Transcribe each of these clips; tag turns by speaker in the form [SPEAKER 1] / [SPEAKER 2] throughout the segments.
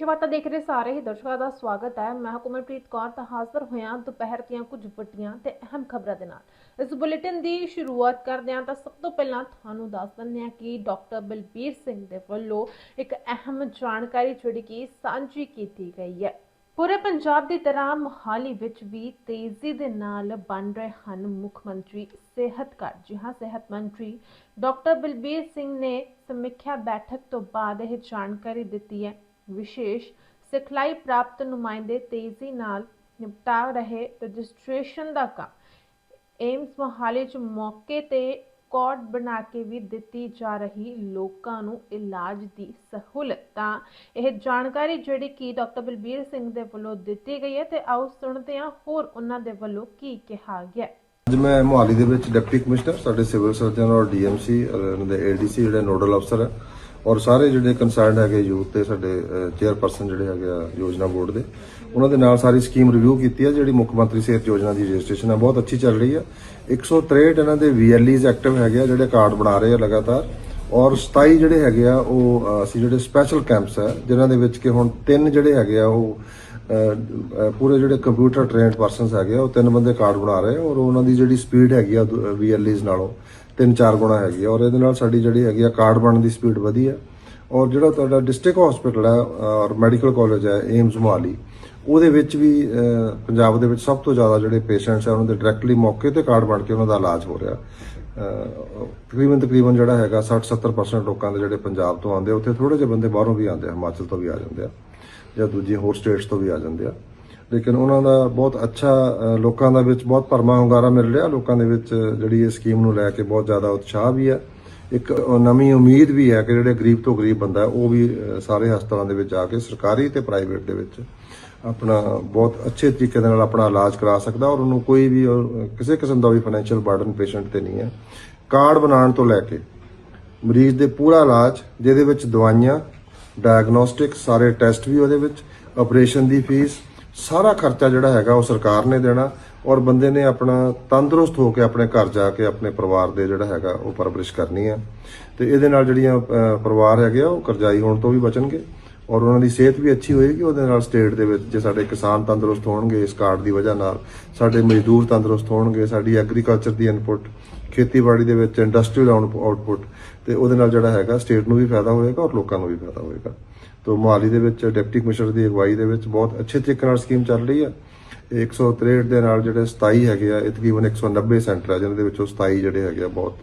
[SPEAKER 1] ਏਸ਼ੀਆਵਾਰਤਾ ਦੇਖ ਰਹੇ ਸਾਰੇ ਹੀ ਦਰਸ਼ਕਾਂ ਦਾ ਸਵਾਗਤ ਹੈ। ਮੈਂ ਹੁਕਮਰਪ੍ਰੀਤ ਕੌਰ, ਤਾਂ ਹਾਜ਼ਰ ਹੋਇਆ ਦੁਪਹਿਰ ਦੀਆਂ ਕੁਝ ਵੱਡੀਆਂ ਤੇ ਅਹਿਮ ਖਬਰਾਂ ਦੇ ਨਾਲ। ਇਸ ਬੁਲੇਟਿਨ ਦੀ ਸ਼ੁਰੂਆਤ ਕਰਦੇ ਹਾਂ ਤਾਂ ਸਭ ਤੋਂ ਪਹਿਲਾਂ ਤੁਹਾਨੂੰ ਦੱਸ ਦਿੰਦੇ ਹਾਂ ਕਿ ਡਾਕਟਰ ਬਲਬੀਰ ਸਿੰਘ ਦੇ ਵੱਲੋਂ ਇੱਕ ਅਹਿਮ ਜਾਣਕਾਰੀ ਜਿਹੜੀ ਕਿ ਸਾਂਝੀ ਕੀਤੀ ਗਈ ਹੈ। ਪੂਰੇ ਪੰਜਾਬ ਦੀ ਤਰ੍ਹਾਂ ਮੋਹਾਲੀ ਵਿੱਚ ਵੀ ਤੇਜ਼ੀ ਦੇ ਨਾਲ ਬਣ ਰਹੇ ਹਨ ਮੁੱਖ ਮੰਤਰੀ ਸਿਹਤ ਕਾਰਡ ਜੀ ਹਾਂ, ਸਿਹਤ ਮੰਤਰੀ ਡਾਕਟਰ ਬਲਬੀਰ ਸਿੰਘ ਨੇ ਸਮੀਖਿਆ ਬੈਠਕ ਤੋਂ ਬਾਅਦ ਇਹ ਜਾਣਕਾਰੀ ਦਿੱਤੀ ਹੈ। ਵਿਸ਼ੇਸ਼ ਸਿਖਲਾਈ ਪ੍ਰਾਪਤ ਨੁਮਾਇੰਦੇ ਤੇਜ਼ੀ ਨਾਲ ਨਿਪਟਾ ਰਹੇ ਰਜਿਸਟ੍ਰੇਸ਼ਨ ਦਾ ਕੰਮ। ਏਮਸ ਮੋਹਾਲੀ ਚ ਮੌਕੇ ਤੇ ਕੋਡ ਬਣਾ ਕੇ ਵੀ ਦਿੱਤੀ ਜਾ ਰਹੀ ਲੋਕਾਂ ਨੂੰ ਇਲਾਜ ਦੀ ਸਹੂਲਤ। ਤਾਂ ਇਹ ਜਾਣਕਾਰੀ ਜਿਹੜੀ ਕਿ ਡਾਕਟਰ ਬਲਬੀਰ ਸਿੰਘ ਦੇ ਵੱਲੋਂ ਦਿੱਤੀ ਗਈ ਹੈ ਤੇ ਆਓ ਸੁਣਦੇ ਹਾਂ ਹੋਰ ਉਹਨਾਂ ਦੇ ਵੱਲੋਂ ਕੀ ਕਿਹਾ ਗਿਆ
[SPEAKER 2] ਅੱਜ ਮੈਂ ਮੋਹਾਲੀ ਦੇ ਵਿੱਚ ਡਿਪਟੀ ਕਮਿਸ਼ਨਰ, ਸਾਡੇ ਸਿਵਲ ਸਰਜਨ ਔਰ ਡੀਐਮਸੀ ਉਹਨਾਂ ਦੇ ਏਡੀਸੀ ਜਿਹੜੇ ਨੋਡਲ ਅਫਸਰ ਹੈ ਔਰ ਸਾਰੇ ਜਿਹੜੇ ਕੰਸਰਨਡ ਹੈਗੇ ਯੂਥ ਤੇ ਸਾਡੇ ਚੇਅਰਪਰਸਨ ਜਿਹੜੇ ਹੈਗੇ ਆ ਯੋਜਨਾ ਬੋਰਡ ਦੇ, ਉਹਨਾਂ ਦੇ ਨਾਲ ਸਾਰੀ ਸਕੀਮ ਰਿਵਿਊ ਕੀਤੀ ਹੈ ਜਿਹੜੀ ਮੁੱਖ ਮੰਤਰੀ ਸਿਹਤ ਯੋਜਨਾ ਦੀ ਰਜਿਸਟ੍ਰੇਸ਼ਨ ਹੈ ਬਹੁਤ ਅੱਛੀ ਚੱਲ ਰਹੀ ਹੈ 163 ਇਹਨਾਂ ਦੇ ਵੀਐਲਈਜ਼ ਐਕਟਿਵ ਹੈਗੇ ਆ, ਜਿਹੜੇ ਕਾਰਡ ਬਣਾ ਰਹੇ ਆ ਲਗਾਤਾਰ। ਔਰ 27 ਜਿਹੜੇ ਹੈਗੇ ਆ, ਉਹ ਅਸੀਂ ਜਿਹੜੇ ਸਪੈਸ਼ਲ ਕੈਂਪਸ ਆ, ਜਿਨ੍ਹਾਂ ਦੇ ਵਿੱਚ ਕਿ ਹੁਣ ਤਿੰਨ ਜਿਹੜੇ ਹੈਗੇ ਆ, ਉਹ ਪੂਰੇ ਜਿਹੜੇ ਕੰਪਿਊਟਰ ਟ੍ਰੇਨਡ ਪਰਸਨਸ ਹੈਗੇ ਆ, ਉਹ ਤਿੰਨ ਬੰਦੇ ਕਾਰਡ ਬਣਾ ਰਹੇ ਆ। ਔਰ ਉਹਨਾਂ ਦੀ ਜਿਹੜੀ ਸਪੀਡ ਹੈਗੀ ਆ ਵੀਐਲਈਜ਼ ਨਾਲੋਂ। ਤਿੰਨ ਚਾਰ ਗੁਣਾ ਹੈਗੀ ਆ ਔਰ ਇਹਦੇ ਨਾਲ ਸਾਡੀ ਜਿਹੜੀ ਹੈਗੀ ਆ ਕਾਰਡ ਬਣਨ ਦੀ ਸਪੀਡ ਵਧੀ ਆ। ਔਰ ਜਿਹੜਾ ਤੁਹਾਡਾ ਡਿਸਟ੍ਰਿਕਟ ਹਸਪੀਟਲ ਹੈ ਔਰ ਮੈਡੀਕਲ ਕਾਲਜ ਹੈ ਏਮਸ ਮੋਹਾਲੀ, ਉਹਦੇ ਵਿੱਚ ਵੀ ਪੰਜਾਬ ਦੇ ਵਿੱਚ ਸਭ ਤੋਂ ਜ਼ਿਆਦਾ ਜਿਹੜੇ ਪੇਸ਼ੈਂਟਸ ਆ, ਉਹਨਾਂ ਦੇ ਡਾਇਰੈਕਟਲੀ ਮੌਕੇ ਤੇ ਕਾਰਡ ਬਣ ਕੇ ਉਹਨਾਂ ਦਾ ਇਲਾਜ ਹੋ ਰਿਹਾ। ਤਕਰੀਬਨ ਤਕਰੀਬਨ ਜਿਹੜਾ ਹੈਗਾ 60-70% ਲੋਕਾਂ ਦੇ ਜਿਹੜੇ ਪੰਜਾਬ ਤੋਂ ਆਉਂਦੇ ਆ, ਉੱਥੇ ਥੋੜੇ ਜਿਹੇ ਬੰਦੇ ਬਾਹਰੋਂ ਵੀ ਆਉਂਦੇ ਆ, ਹਿਮਾਚਲ ਤੋਂ ਵੀ ਆ ਜਾਂਦੇ ਆ ਜਾਂ ਦੂਜੀ ਹੋਰ ਸਟੇਟਸ ਤੋਂ ਵੀ ਆ ਜਾਂਦੇ ਆ। ਲੇਕਿਨ ਉਹਨਾਂ ਦਾ ਬਹੁਤ ਅੱਛਾ ਲੋਕਾਂ ਦਾ ਵਿੱਚ ਬਹੁਤ ਭਰਮਾ ਹੁੰਗਾਰਾ ਮਿਲ ਰਿਹਾ। ਲੋਕਾਂ ਦੇ ਵਿੱਚ ਜਿਹੜੀ ਇਹ ਸਕੀਮ ਨੂੰ ਲੈ ਕੇ ਬਹੁਤ ਜ਼ਿਆਦਾ ਉਤਸ਼ਾਹ ਵੀ ਹੈ। ਇੱਕ ਨਵੀਂ ਉਮੀਦ ਵੀ ਹੈ ਕਿ ਜਿਹੜੇ ਗਰੀਬ ਤੋਂ ਗਰੀਬ ਬੰਦਾ ਉਹ ਵੀ ਸਾਰੇ ਹਸਪਤਾਲਾਂ ਦੇ ਵਿੱਚ ਜਾ ਕੇ ਸਰਕਾਰੀ ਤੇ ਪ੍ਰਾਈਵੇਟ ਦੇ ਵਿੱਚ ਆਪਣਾ ਬਹੁਤ ਅੱਛੇ ਤਰੀਕੇ ਦੇ ਨਾਲ ਆਪਣਾ ਇਲਾਜ ਕਰਾ ਸਕਦਾ ਔਰ ਉਹਨੂੰ ਕੋਈ ਵੀ ਕਿਸੇ ਕਿਸਮ ਦਾ ਵੀ ਫਾਈਨੈਂਸ਼ੀਅਲ ਬਰਡਨ ਪੇਸ਼ੈਂਟ ਤੇ ਨਹੀਂ ਹੈ। ਕਾਰਡ ਬਣਾਉਣ ਤੋਂ ਲੈ ਕੇ ਮਰੀਜ਼ ਦੇ ਪੂਰਾ ਇਲਾਜ, ਜਿਹਦੇ ਵਿੱਚ ਦਵਾਈਆਂ ਡਾਇਗਨੋਸਟਿਕ ਸਾਰੇ ਟੈਸਟ ਵੀ ਉਹਦੇ ਵਿੱਚ ਆਪਰੇਸ਼ਨ ਦੀ ਫੀਸ ਸਾਰਾ ਖਰਚਾ ਜਿਹੜਾ ਹੈਗਾ ਉਹ ਸਰਕਾਰ ਨੇ ਦੇਣਾ ਔਰ ਬੰਦੇ ਨੇ ਆਪਣਾ ਤੰਦਰੁਸਤ ਹੋ ਕੇ ਆਪਣੇ ਘਰ ਜਾ ਕੇ ਆਪਣੇ ਪਰਿਵਾਰ ਦੇ ਜਿਹੜਾ ਹੈਗਾ ਉਹ ਪਰਵਰਿਸ਼ ਕਰਨੀ ਹੈ ਤੇ ਇਹਦੇ ਨਾਲ ਜਿਹੜੀਆਂ ਪਰਿਵਾਰ ਹੈਗੇ ਆ, ਉਹ ਕਰਜ਼ਾਈ ਹੋਣ ਤੋਂ ਵੀ ਬਚਣਗੇ ਔਰ ਉਹਨਾਂ ਦੀ ਸਿਹਤ ਵੀ ਅੱਛੀ ਹੋਏਗੀ, ਉਹਦੇ ਨਾਲ ਸਟੇਟ ਦੇ ਵਿੱਚ ਜੇ ਸਾਡੇ ਕਿਸਾਨ ਤੰਦਰੁਸਤ ਹੋਣਗੇ ਇਸ ਕਾਰਡ ਦੀ ਵਜ੍ਹਾ ਨਾਲ, ਸਾਡੇ ਮਜ਼ਦੂਰ ਤੰਦਰੁਸਤ ਹੋਣਗੇ, ਸਾਡੀ ਐਗਰੀਕਲਚਰ ਦੀ ਇਨਪੁਟ ਖੇਤੀਬਾੜੀ ਦੇ ਵਿੱਚ ਇੰਡਸਟਰੀਅਲ ਆਊਟਪੁੱਟ ਤੇ ਉਹਦੇ ਨਾਲ ਜਿਹੜਾ ਹੈਗਾ ਸਟੇਟ ਨੂੰ ਵੀ ਫਾਇਦਾ ਹੋਏਗਾ ਔਰ ਲੋਕਾਂ ਨੂੰ ਵੀ ਫਾਇਦਾ ਹੋਏਗਾ। ਤੋਂ ਮੋਹਾਲੀ ਦੇ ਵਿੱਚ ਡਿਪਟੀ ਕਮਿਸ਼ਨਰ ਦੀ ਅਗਵਾਈ ਦੇ ਵਿੱਚ ਬਹੁਤ ਅੱਛੇ ਤਰੀਕੇ ਨਾਲ ਸਕੀਮ ਚੱਲ ਰਹੀ ਹੈ ਇਹ 163 ਦੇ ਨਾਲ ਜਿਹੜੇ 27 ਹੈਗੇ ਆ, ਇਹ ਤਕਰੀਬਨ 190 ਸੈਂਟਰ ਆ ਜਿਹਨਾਂ ਦੇ ਵਿੱਚੋਂ 27 ਜਿਹੜੇ ਹੈਗੇ ਆ ਬਹੁਤ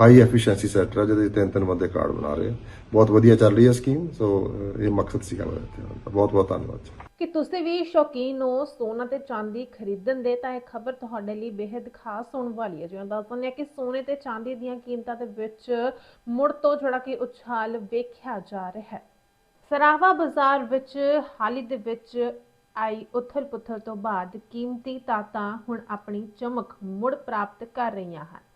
[SPEAKER 2] ਹਾਈ ਐਫੀਸ਼ੀਐਂਸੀ ਸੈਂਟਰ ਜਿਹਦੇ ਤਿੰਨ ਤਿੰਨ ਬੰਦੇ ਕਾਰਡ ਬਣਾ ਰਹੇ ਆ। ਬਹੁਤ ਵਧੀਆ ਚੱਲ ਰਹੀ ਹੈ ਸਕੀਮ ਸੋ ਇਹ ਮਕਸਦ ਸੀਗਾ ਮੇਰਾ ਬਹੁਤ ਬਹੁਤ ਧੰਨਵਾਦ
[SPEAKER 1] ਕਿ ਤੁਸੀਂ ਵੀ ਸ਼ੌਕੀਨ ਹੋ ਸੋਨਾ ਤੇ ਚਾਂਦੀ ਖਰੀਦਣ ਦੇ, ਤਾਂ ਇਹ ਖਬਰ ਤੁਹਾਡੇ ਲਈ ਬੇहद ਖਾਸ ਹੋਣ ਵਾਲੀ ਹੈ। ਜਿਵੇਂ ਦੱਸ ਦਿੰਦੇ ਹਾਂ ਕਿ ਸੋਨੇ ਤੇ ਚਾਂਦੀ ਦੀਆਂ ਕੀਮਤਾਂ ਦੇ ਵਿੱਚ ਮੁੜ ਤੋਂ ਜਿਹੜਾ ਕਿ ਉਛਾਲ ਵੇਖਿਆ ਜਾ ਰਿਹਾ ਹੈ। ਸਰਾਵਾ ਬਾਜ਼ਾਰ ਵਿੱਚ ਹਾਲ ਦੇ ਵਿੱਚ ਆਈ ਉਥਲ-ਪੁਥਲ ਤੋਂ ਬਾਅਦ ਕੀਮਤੀ ਤਾਤਾਂ ਹੁਣ ਆਪਣੀ ਚਮਕ ਮੁੜ ਪ੍ਰਾਪਤ ਕਰ ਰਹੀਆਂ ਹਨ।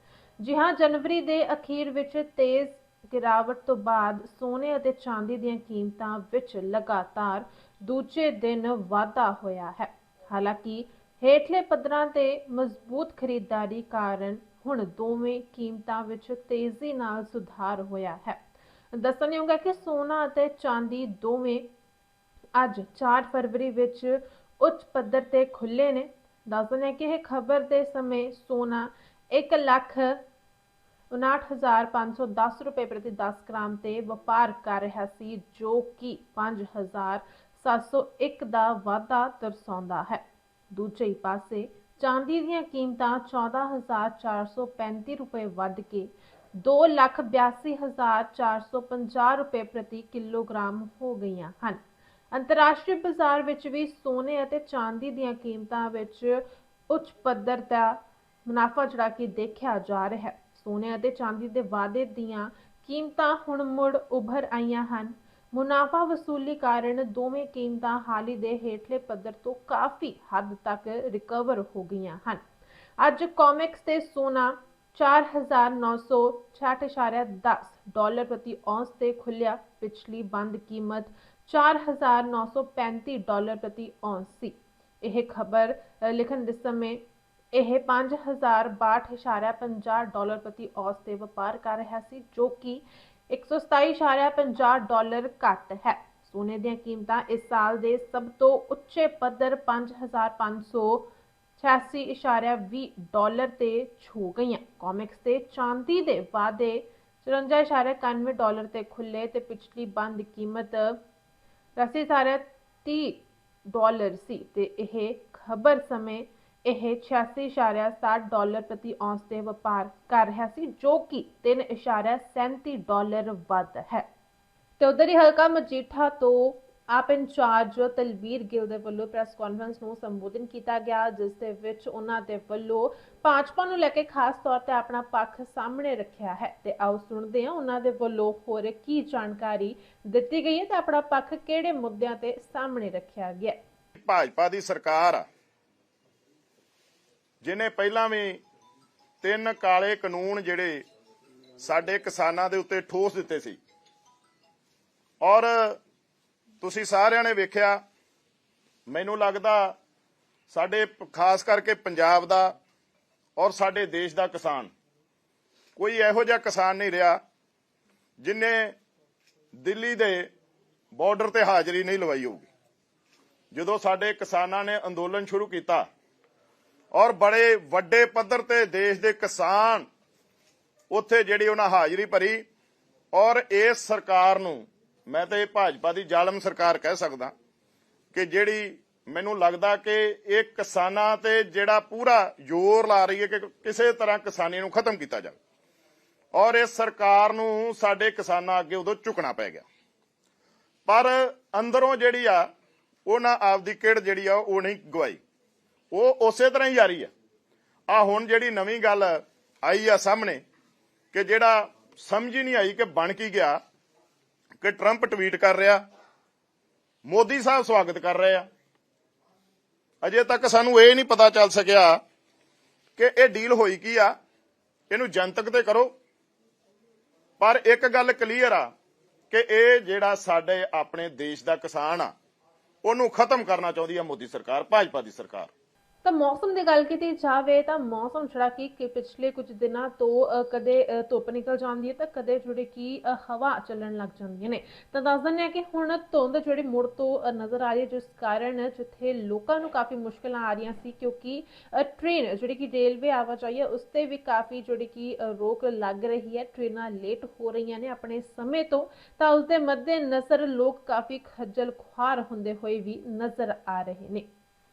[SPEAKER 1] ਜੀ ਹਾਂ ਜਨਵਰੀ ਦੇ ਅਖੀਰ ਵਿੱਚ ਤੇਜ਼ ਗਿਰਾਵਟ ਤੋਂ ਬਾਅਦ ਸੋਨੇ ਅਤੇ ਚਾਂਦੀ ਦੀਆਂ ਕੀਮਤਾਂ ਵਿੱਚ ਲਗਾਤਾਰ ਦੂਜੇ ਦਿਨ ਵਾਧਾ ਹੋਇਆ ਹੈ। ਹਾਲਾਂਕਿ ਹੇਠਲੇ ਪੱਧਰਾਂ ਤੇ ਮਜ਼ਬੂਤ ਖਰੀਦਦਾਰੀ ਕਾਰਨ ਹੁਣ ਦੋਵੇਂ ਕੀਮਤਾਂ ਵਿੱਚ ਤੇਜ਼ੀ ਨਾਲ ਸੁਧਾਰ ਹੋਇਆ ਹੈ। ਦੱਸਣਯੋਗ ਹੈ ਕਿ ਸੋਨਾ ਅਤੇ ਚਾਂਦੀ ਦੋਵੇਂ ਅੱਜ 4 ਫਰਵਰੀ ਵਿੱਚ ਉੱਚ ਪੱਧਰ ਤੇ ਖੁੱਲੇ ਨੇ। ਦੱਸ ਦਿੰਦੇ ਹਾਂ ਕਿ ਇਹ ਖਬਰ ਦੇ ਸਮੇਂ ਸੋਨਾ 1 ਲੱਖ 59510 ਰੁਪਏ ਪ੍ਰਤੀ 10 ਗ੍ਰਾਮ ਤੇ ਵਪਾਰ ਕਰ ਰਿਹਾ ਸੀ, ਜੋ ਕਿ 5701 ਦਾ ਵਾਧਾ ਦਰਸਾਉਂਦਾ ਹੈ। ਦੂਜੇ ਪਾਸੇ, ਚਾਂਦੀ ਦੀਆਂ ਕੀਮਤਾਂ 14435 ਰੁਪਏ ਵੱਧ ਕੇ 282450 ਰੁਪਏ ਪ੍ਰਤੀ ਕਿਲੋਗ੍ਰਾਮ ਹੋ ਗਈਆਂ ਹਨ। ਅੰਤਰਰਾਸ਼ਟਰੀ ਬਾਜ਼ਾਰ ਵਿੱਚ ਵੀ ਸੋਨੇ ਅਤੇ ਚਾਂਦੀ ਦੀਆਂ ਕੀਮਤਾਂ ਵਿੱਚ ਉੱਚ ਪੱਧਰ ਦਾ ਮੁਨਾਫਾ ਜਿਹੜਾ ਕਿ ਦੇਖਿਆ ਜਾ ਰਿਹਾ ਹੈ। ਸੋਨੇ ਅਤੇ ਚਾਂਦੀ ਦੇ ਵਾਧੇ ਦੀਆਂ ਕੀਮਤਾਂ ਹੁਣ ਮੁੜ ਉੱਭਰ ਆਈਆਂ ਹਨ। ਮੁਨਾਫਾ ਵਸੂਲੀ ਕਾਰਨ ਦੋਵੇਂ ਕੀਮਤਾਂ ਹਾਲੀ ਦੇ ਹੇਠਲੇ ਪੱਧਰ ਤੋਂ ਕਾਫੀ ਹੱਦ ਤੱਕ ਰਿਕਵਰ ਹੋ ਗਈਆਂ ਹਨ। ਅੱਜ ਕਾਮਿਕਸ ਤੇ ਸੋਨਾ 4966.10 ਡਾਲਰ ਪ੍ਰਤੀ ਔਂਸ ਤੇ ਖੁੱਲਿਆ ਪਿਛਲੀ ਬੰਦ ਕੀਮਤ 4935 ਡਾਲਰ ਪ੍ਰਤੀ ਔਂਸ ਸੀ। ਇਹ ਖਬਰ ਲਿਖਣ ਦੇ ਸਮੇਂ ਇਹ 5062.50 ਡਾਲਰ ਪ੍ਰਤੀ ਔਂਸ ਤੇ ਵਪਾਰ ਕਰ ਰਿਹਾ ਸੀ, ਜੋ ਕਿ 127.50 ਡਾਲਰ ਘੱਟ ਹੈ। ਸੋਨੇ ਦੀਆਂ ਕੀਮਤਾਂ ਇਸ ਸਾਲ ਦੇ ਸਭ ਤੋਂ ਉੱਚੇ ਪੱਧਰ 5586.20 ਡਾਲਰ ਤੇ ਛੂ ਗਈਆਂ। ਕਾਮਿਕਸ ਤੇ ਚਾਂਦੀ ਦੇ ਵਾਧੇ 54.91 ਡਾਲਰ ਤੇ ਖੁੱਲੇ ਤੇ ਪਿਛਲੀ ਬੰਦ ਕੀਮਤ ਰਸੀ ਸਾਰਾ 30 ਡਾਲਰ ਸੀ ਤੇ ਇਹ ਖਬਰ ਸਮੇਂ ਇਹ 86.60 ਡਾਲਰ ਪ੍ਰਤੀ ਔਂਸ ਤੇ ਵਪਾਰ ਕਰ ਰਿਹਾ ਸੀ, ਜੋ ਕਿ 3.37 ਡਾਲਰ ਵੱਧ ਹੈ। ਤੇ ਉਧਰ ਹੀ ਹਲਕਾ ਮਜੀਠਾ ਤੋਂ ਆਪ ਇੰਚਾਰਜ ਤਲਵੀਰ ਗਿੱਲ ਦੇ ਵੱਲੋਂ ਪ੍ਰੈਸ ਕਾਨਫਰੰਸ ਨੂੰ ਸੰਬੋਧਨ ਕੀਤਾ ਗਿਆ, ਜਿਸ ਦੇ ਵਿੱਚ ਉਹਨਾਂ ਦੇ ਵੱਲੋਂ ਭਾਜਪਾ ਨੂੰ ਲੈ ਕੇ ਖਾਸ ਤੌਰ ਤੇ ਆਪਣਾ ਪੱਖ ਸਾਹਮਣੇ ਰੱਖਿਆ ਹੈ। ਤੇ ਆਓ ਸੁਣਦੇ ਹਾਂ ਉਹਨਾਂ ਦੇ ਵੱਲੋਂ ਹੋਰ ਕੀ ਜਾਣਕਾਰੀ ਦਿੱਤੀ ਗਈ ਹੈ ਤੇ ਆਪਣਾ ਪੱਖ ਕਿਹੜੇ ਮੁੱਦਿਆਂ ਤੇ ਸਾਹਮਣੇ ਰੱਖਿਆ ਗਿਆ
[SPEAKER 3] ਭਾਜਪਾ ਦੀ ਸਰਕਾਰ ਜਿਨੇ ਪਹਿਲਾਂ ਵੀ ਤਿੰਨ ਕਾਲੇ ਕਾਨੂੰਨ ਜਿਹੜੇ ਸਾਡੇ ਕਿਸਾਨਾਂ ਦੇ ਉੱਤੇ ਠੋਸ ਦਿੱਤੇ ਸੀ। ਔਰ ਤੁਸੀਂ ਸਾਰਿਆਂ ਨੇ ਵੇਖਿਆ, ਮੈਨੂੰ ਲੱਗਦਾ ਸਾਡੇ ਖਾਸ ਕਰਕੇ ਪੰਜਾਬ ਦਾ ਔਰ ਸਾਡੇ ਦੇਸ਼ ਦਾ ਕਿਸਾਨ, ਕੋਈ ਇਹੋ ਜਿਹਾ ਕਿਸਾਨ ਨਹੀਂ ਰਿਹਾ ਜਿਨੇ ਦਿੱਲੀ ਦੇ ਬਾਰਡਰ ਤੇ ਹਾਜ਼ਰੀ ਨਹੀਂ ਲਵਾਈ ਹੋਊਗੀ। ਜਦੋਂ ਸਾਡੇ ਕਿਸਾਨਾਂ ਨੇ ਅੰਦੋਲਨ ਸ਼ੁਰੂ ਕੀਤਾ ਔਰ ਬੜੇ ਵੱਡੇ ਪੱਧਰ ਤੇ ਦੇਸ਼ ਦੇ ਕਿਸਾਨ ਉੱਥੇ ਜਿਹੜੀ ਉਹਨਾਂ ਹਾਜ਼ਰੀ ਭਰੀ ਔਰ ਇਸ ਸਰਕਾਰ ਨੂੰ ਮੈਂ ਤਾਂ ਇਹ ਭਾਜਪਾ ਦੀ ਜ਼ਾਲਮ ਸਰਕਾਰ ਕਹਿ ਸਕਦਾ ਕਿ ਜਿਹੜੀ ਮੈਨੂੰ ਲੱਗਦਾ ਕਿ ਇਹ ਕਿਸਾਨਾਂ ਤੇ ਜਿਹੜਾ ਪੂਰਾ ਜ਼ੋਰ ਲਾ ਰਹੀ ਹੈ ਕਿ ਕਿਸੇ ਤਰ੍ਹਾਂ ਕਿਸਾਨੀ ਨੂੰ ਖਤਮ ਕੀਤਾ ਜਾਵੇ। ਔਰ ਇਸ ਸਰਕਾਰ ਨੂੰ ਸਾਡੇ ਕਿਸਾਨਾਂ ਅੱਗੇ ਉਦੋਂ ਝੁਕਣਾ ਪੈ ਗਿਆ। ਪਰ ਅੰਦਰੋਂ ਜਿਹੜੀ ਆ, ਉਹਨਾਂ ਆਪਦੀ ਕਿੜ ਜਿਹੜੀ ਆ, ਉਹ ਨਹੀਂ ਗਵਾਈ। ਉਹ ਉਸੇ ਤਰ੍ਹਾਂ ਹੀ ਜਾਰੀ ਆ। ਆ ਹੁਣ ਜਿਹੜੀ ਨਵੀਂ ਗੱਲ ਆਈ ਆ ਸਾਹਮਣੇ ਕਿ ਜਿਹੜਾ ਸਮਝ ਹੀ ਨਹੀਂ ਆਈ ਕਿ ਬਣ ਕੀ ਗਿਆ, ਕਿ ਟਰੰਪ ਟਵੀਟ ਕਰ ਰਿਹਾ, ਮੋਦੀ ਸਾਹਿਬ ਸਵਾਗਤ ਕਰ ਰਹੇ ਆ। ਅਜੇ ਤੱਕ ਸਾਨੂੰ ਇਹ ਨਹੀਂ ਪਤਾ ਚੱਲ ਸਕਿਆ ਕਿ ਇਹ ਡੀਲ ਹੋਈ ਕੀ ਆ। ਇਹਨੂੰ ਜਨਤਕ ਤੇ ਕਰੋ। ਪਰ ਇੱਕ ਗੱਲ ਕਲੀਅਰ ਆ ਕਿ ਇਹ ਜਿਹੜਾ ਸਾਡੇ ਆਪਣੇ ਦੇਸ਼ ਦਾ ਕਿਸਾਨ ਆ, ਉਹਨੂੰ ਖਤਮ ਕਰਨਾ ਚਾਹੁੰਦੀ ਆ ਮੋਦੀ ਸਰਕਾਰ, ਭਾਜਪਾ ਦੀ ਸਰਕਾਰ।
[SPEAKER 1] ਤਾਂ ਮੌਸਮ ਦੀ ਗੱਲ ਕੀਤੀ ਜਾਵੇ ਤਾਂ ਮੌਸਮ ਜਿਹੜਾ ਕਿ ਪਿਛਲੇ ਕੁਝ ਦਿਨਾਂ ਤੋਂ ਕਦੇ ਧੁੱਪ ਨਿਕਲ ਜਾਂਦੀ ਹੈ ਤਾਂ ਕਦੇ ਜਿਹੜੇ ਕਿ ਹਵਾ ਚੱਲਣ ਲੱਗ ਜਾਂਦੀਆਂ ਨੇ। ਤਾਂ ਦੱਸ ਦਿੰਦੇ ਆ ਕਿ ਹੁਣ ਧੁੰਦ ਜਿਹੜੀ ਮੁੜ ਤੋਂ ਨਜ਼ਰ ਆ ਰਹੀ ਹੈ ਜਿਸ ਕਾਰਨ ਜਿੱਥੇ ਲੋਕਾਂ ਨੂੰ ਕਾਫੀ ਮੁਸ਼ਕਲਾਂ ਆ ਰਹੀਆਂ ਸੀ ਕਿਉਂਕਿ ਅ, ਟ੍ਰੇਨ ਜਿਹੜੀ ਕਿ ਰੇਲਵੇ ਆਵਾਜਾਈ ਹੈ ਉਸ ਤੇ ਵੀ ਕਾਫੀ ਜਿਹੜੀ ਕਿ ਰੋਕ ਲੱਗ ਰਹੀ ਹੈ। ਟ੍ਰੇਨਾਂ ਲੇਟ ਹੋ ਰਹੀਆਂ ਨੇ ਆਪਣੇ ਸਮੇਂ ਤੋਂ ਤਾਂ ਉਸ ਦੇ ਮੱਦੇ ਨਜ਼ਰ ਲੋਕ ਕਾਫੀ ਖੱਜਲ ਖੁਆਰ ਹੁੰਦੇ ਹੋਏ ਵੀ ਨਜ਼ਰ ਆ ਰਹੇ ਨੇ।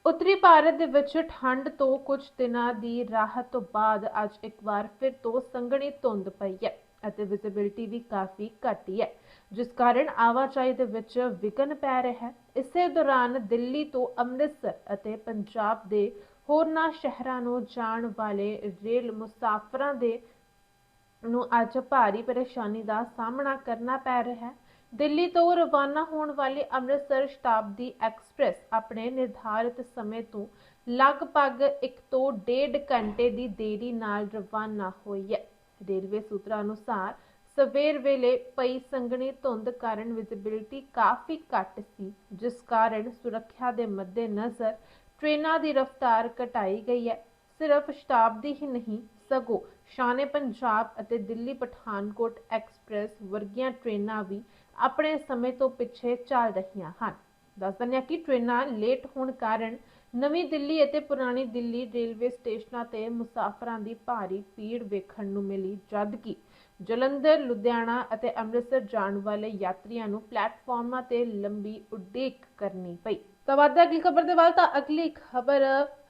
[SPEAKER 1] ਉੱਤਰੀ ਭਾਰਤ ਦੇ ਵਿੱਚ ਠੰਡ ਤੋਂ ਕੁਝ ਦਿਨਾਂ ਦੀ ਰਾਹਤ ਤੋਂ ਬਾਅਦ ਅੱਜ ਇੱਕ ਵਾਰ ਫਿਰ ਤੋਂ ਸੰਘਣੀ ਧੁੰਦ ਪਈ ਹੈ ਅਤੇ ਵਿਜ਼ਿਬਿਲਟੀ ਵੀ ਕਾਫੀ ਘਟੀ ਹੈ, ਜਿਸ ਕਾਰਨ ਆਵਾਜਾਈ ਦੇ ਵਿੱਚ ਵਿਘਨ ਪੈ ਰਿਹਾ ਹੈ। ਇਸੇ ਦੌਰਾਨ ਦਿੱਲੀ ਤੋਂ ਅੰਮ੍ਰਿਤਸਰ ਅਤੇ ਪੰਜਾਬ ਦੇ ਹੋਰਨਾਂ ਸ਼ਹਿਰਾਂ ਨੂੰ ਜਾਣ ਵਾਲੇ ਰੇਲ ਮੁਸਾਫਰਾਂ ਦੇ ਨੂੰ ਅੱਜ ਭਾਰੀ ਪਰੇਸ਼ਾਨੀ ਦਾ ਸਾਹਮਣਾ ਕਰਨਾ ਪੈ ਰਿਹਾ ਹੈ। ਦਿੱਲੀ ਤੋਂ ਰਵਾਨਾ ਹੋਣ ਵਾਲੀ ਅੰਮ੍ਰਿਤਸਰ ਸ਼ਤਾਬਦੀ ਐਕਸਪ੍ਰੈਸ ਆਪਣੇ ਨਿਰਧਾਰਿਤ ਸਮੇਂ ਤੋਂ ਲਗਭਗ 1 ਤੋਂ 1.5 ਘੰਟੇ ਦੀ ਦੇਰੀ ਨਾਲ ਰਵਾਨਾ ਹੋਈ ਹੈ। ਰੇਲਵੇ ਸੂਤਰਾਂ ਅਨੁਸਾਰ ਸਵੇਰ ਵੇਲੇ ਪਈ ਸੰਘਣੀ ਧੁੰਦ ਕਾਰਨ ਵਿਜ਼ਿਬਿਲਟੀ ਕਾਫੀ ਘੱਟ ਸੀ, ਜਿਸ ਕਾਰਨ ਸੁਰੱਖਿਆ ਦੇ ਮੱਦੇਨਜ਼ਰ ਟ੍ਰੇਨਾਂ ਦੀ ਰਫ਼ਤਾਰ ਘਟਾਈ ਗਈ ਹੈ। ਸਿਰਫ ਸ਼ਤਾਬਦੀ ਹੀ ਨਹੀਂ, ਸਗੋਂ ਸ਼ਾਨੇ ਪੰਜਾਬ ਅਤੇ ਦਿੱਲੀ ਪਠਾਨਕੋਟ ਐਕਸਪ੍ਰੈਸ ਵਰਗੀਆਂ ਟ੍ਰੇਨਾਂ ਵੀ ਆਪਣੇ ਸਮੇਂ ਤੋਂ ਪਿੱਛੇ ਚੱਲ ਰਹੀਆਂ ਹਨ। ਦੱਸ ਦਿੰਦੇ ਕਿ ਟ੍ਰੇਨਾਂ ਲੇਟ ਹੋਣ ਕਾਰਨ ਨਵੀਂ ਦਿੱਲੀ ਅਤੇ ਪੁਰਾਣੀ ਦਿੱਲੀ ਰੇਲਵੇ ਸਟੇਸ਼ਨਾਂ ਤੇ ਮੁਸਾਫਰਾਂ ਦੀ ਭਾਰੀ ਭੀੜ ਵੇਖਣ ਨੂੰ ਮਿਲੀ, ਜਦਕਿ ਜਲੰਧਰ, ਲੁਧਿਆਣਾ ਅਤੇ ਅੰਮ੍ਰਿਤਸਰ ਜਾਣ ਵਾਲੇ ਯਾਤਰੀਆਂ ਨੂੰ ਪਲੇਟਫਾਰਮਾਂ ਤੇ ਲੰਬੀ ਉਡੀਕ ਕਰਨੀ ਪਈ। ਤਾਂ ਵੱਧ ਅਗਲੀ ਖਬਰ ਦੇ ਵੱਲ ਤਾਂ ਅਗਲੀ ਖਬਰ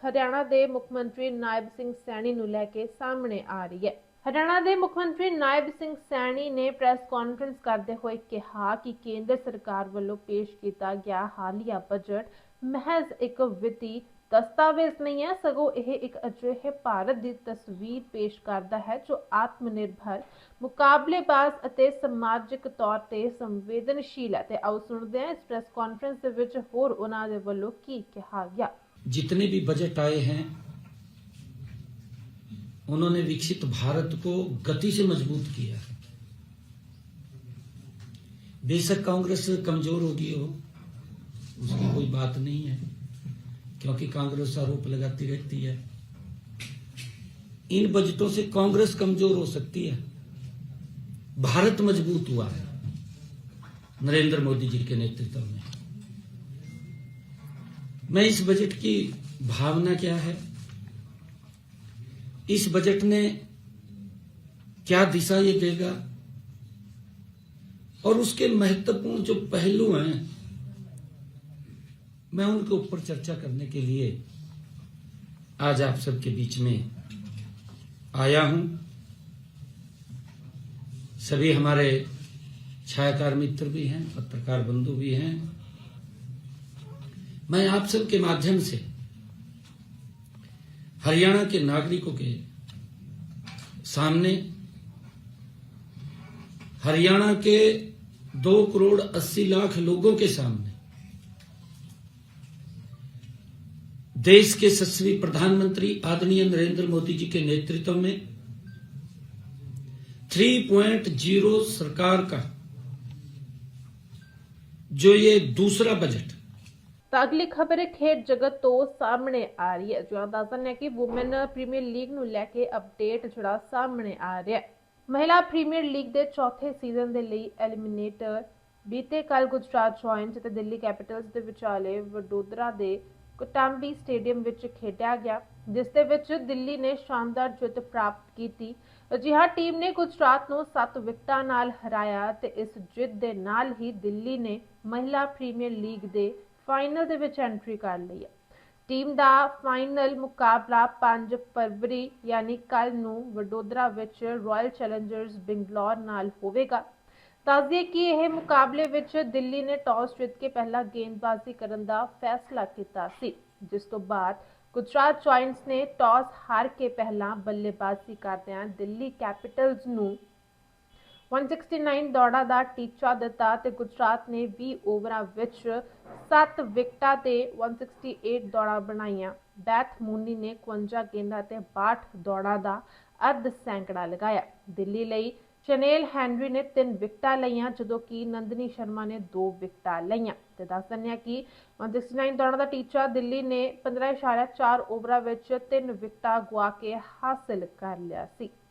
[SPEAKER 1] ਹਰਿਆਣਾ ਦੇ ਮੁੱਖ ਮੰਤਰੀ ਨਾਇਬ ਸਿੰਘ ਸੈਣੀ ਨੂੰ ਲੈ ਕੇ ਸਾਹਮਣੇ ਆ ਰਹੀ ਹੈ। ਹਰਿਆਣਾ ਦੇ ਮੁੱਖ ਮੰਤਰੀ ਨਾਇਬ ਸਿੰਘ ਸੈਣੀ ਨੇ ਪ੍ਰੈਸ ਕਾਨਫਰੰਸ ਕਰਦੇ ਹੋਏ ਕਿਹਾ ਕਿ ਕੇਂਦਰ ਸਰਕਾਰ ਵੱਲੋਂ ਪੇਸ਼ ਕੀਤਾ ਗਿਆ ਹਾਲੀਆ ਬਜਟ ਮਹਿਜ਼ ਇੱਕ ਵਿੱਤੀ ਦਸਤਾਵੇਜ਼ ਨਹੀਂ ਹੈ, ਸਗੋਂ ਇਹ ਇੱਕ ਅਜਿਹੇ ਭਾਰਤ ਦੀ ਤਸਵੀਰ ਪੇਸ਼ ਕਰਦਾ ਹੈ ਜੋ ਆਤਮਨਿਰਭਰ, ਮੁਕਾਬਲੇਬਾਜ਼ ਅਤੇ ਸਮਾਜਿਕ ਤੌਰ ਤੇ ਸੰਵੇਦਨਸ਼ੀਲ ਹੈ। ਤੇ ਆਓ ਸੁਣਦੇ ਹਾਂ ਇਸ ਪ੍ਰੈਸ ਕਾਨਫਰੰਸ ਵਿੱਚ ਹੋਰ ਉਹਨਾਂ ਦੇ ਵੱਲੋਂ ਕੀ ਕਿਹਾ ਗਿਆ।
[SPEAKER 4] ਜਿੰਨੇ ਵੀ ਬਜਟ ਆਏ ਹਨ उन्होंने विकसित भारत को गति से मज़बूत किया बेशक कांग्रेस कमज़ोर होगी हो, उसकी कोई बात नहीं है, क्योंकि कांग्रेस आरोप लगाती रहती है। इन बजटों से कांग्रेस कमज़ोर हो सकती है। भारत मज़बूत हुआ है, नरेंद्र मोदी जी के नेतृत्व में। मैं इस बजट की भावना क्या है? इस बजट ने क्या दिशा ये देगा? और उसके महत्वपूर्ण जो पहलू हैं, मैं उनके ऊपर चर्चा करने के लिए आज आप सबके बीच में आया हूँ। सभी हमारे छायाकार मित्र भी हैं, पत्रकार बंधु भी हैं। मैं आप सबके माध्यम से हरियाणा के नागरिकों के सामने हरियाणा के दो करोड़ अस्सी लाख लोगों के सामने देश के सस्वी प्रधानमंत्री आदरणीय नरेंद्र मोदी जी के नेतृत्व में 3.0 सरकार का जो ये दूसरा बजट
[SPEAKER 1] ਤਾਂ ਅਗਲੀ ਖਬਰ ਖੇਡ ਜਗਤ ਤੋਂ ਸਾਹਮਣੇ ਆ ਰਹੀ ਹੈ। ਜੋ ਦੱਸਣ ਹੈ ਕਿ ਔਮਨ ਪ੍ਰੀਮੀਅਰ ਲੀਗ ਨੂੰ ਲੈ ਕੇ ਅਪਡੇਟ ਜਿਹੜਾ ਸਾਹਮਣੇ ਆ ਰਿਹਾ ਹੈ। ਮਹਿਲਾ ਪ੍ਰੀਮੀਅਰ ਲੀਗ ਦੇ ਚੌਥੇ ਸੀਜ਼ਨ ਦੇ ਲਈ ਐਲੀਮੀਨੇਟਰ ਬੀਤੇ ਕੱਲ ਗੁਜਰਾਤ ਜੁਆਇੰਟਸ ਅਤੇ ਦਿੱਲੀ ਕੈਪੀਟਲਸ ਦੇ ਵਿਚਾਲੇ ਵਡੋਦਰਾ ਦੇ ਕੋਟਾਂਬੀ ਸਟੇਡੀਅਮ ਵਿੱਚ ਖੇਡਿਆ ਗਿਆ, ਜਿਸ ਦੇ ਵਿੱਚ ਦਿੱਲੀ ਨੇ ਸ਼ਾਨਦਾਰ ਜਿੱਤ ਪ੍ਰਾਪਤ ਕੀਤੀ। ਅਜਿਹਾ ਟੀਮ ਨੇ ਗੁਜਰਾਤ ਨੂੰ 7 ਵਿਕਟਾਂ ਨਾਲ ਹਰਾਇਆ ਤੇ ਇਸ ਜਿੱਤ ਦੇ ਨਾਲ ਹੀ ਦਿੱਲੀ ਨੇ ਮਹਿਲਾ ਪ੍ਰੀਮੀਅਰ ਲੀਗ ਦੇ ਫਾਈਨਲ ਦੇ ਵਿੱਚ ਐਂਟਰੀ ਕਰ ਲਈ ਹੈ। ਟੀਮ ਦਾ ਫਾਈਨਲ ਮੁਕਾਬਲਾ 5 ਫਰਵਰੀ, ਯਾਨੀ ਕੱਲ ਨੂੰ ਵਡੋਦਰਾ ਵਿੱਚ ਰਾਇਲ ਚੈਲੰਜਰਸ ਬੰਗਲੌਰ ਨਾਲ ਹੋਵੇਗਾ। ਦੱਸਦੀਏ ਕਿ ਇਹ ਮੁਕਾਬਲੇ ਵਿੱਚ ਦਿੱਲੀ ਨੇ ਟਾਸ ਜਿੱਤ ਕੇ ਪਹਿਲਾਂ ਗੇਂਦਬਾਜ਼ੀ ਕਰਨ ਦਾ ਫੈਸਲਾ ਕੀਤਾ ਸੀ, ਜਿਸ ਤੋਂ ਬਾਅਦ ਗੁਜਰਾਤ ਜੁਆਇੰਟਸ ਨੇ ਟਾਸ ਹਾਰ ਕੇ ਪਹਿਲਾਂ ਬੱਲੇਬਾਜ਼ੀ ਕਰਦਿਆਂ ਦਿੱਲੀ ਕੈਪੀਟਲਸ ਨੂੰ 169 ਦੌੜਾਂ ਦਾ ਟੀਚਾ ਦਿੱਤਾ ਤੇ ਗੁਜਰਾਤ ਨੇ 20 ਓਵਰਾਂ ਵਿੱਚ 7 ਵਿਕਟਾਂ ਤੇ 168 ਦੌੜਾਂ ਬਣਾਈਆਂ। ਬੈਥ ਮੂਨੀ ਨੇ 51 ਗੇਂਦਾਂ ਤੇ 62 ਦੌੜਾਂ ਦਾ ਅਰਧ ਸੈਂਕੜਾ ਲਗਾਇਆ। ਦਿੱਲੀ ਲਈ ਚਨੇਲ ਹੈਨਰੀ ਨੇ 3 ਵਿਕਟਾਂ ਲਈਆਂ, ਜਦੋਂ ਕਿ ਨੰਦਨੀ ਸ਼ਰਮਾ ਨੇ 2 ਵਿਕਟਾਂ ਲਈਆਂ। ਤੇ ਦੱਸ ਦਿੰਦੇ ਹਾਂ ਕਿ 169 ਦੌੜਾਂ ਦਾ ਟੀਚਾ ਦਿੱਲੀ ਨੇ 15.4 ਓਵਰਾਂ ਵਿੱਚ 3 ਵਿਕਟਾਂ ਗਵਾ ਕੇ ਹਾਸਲ ਕਰ ਲਿਆ ਸੀ।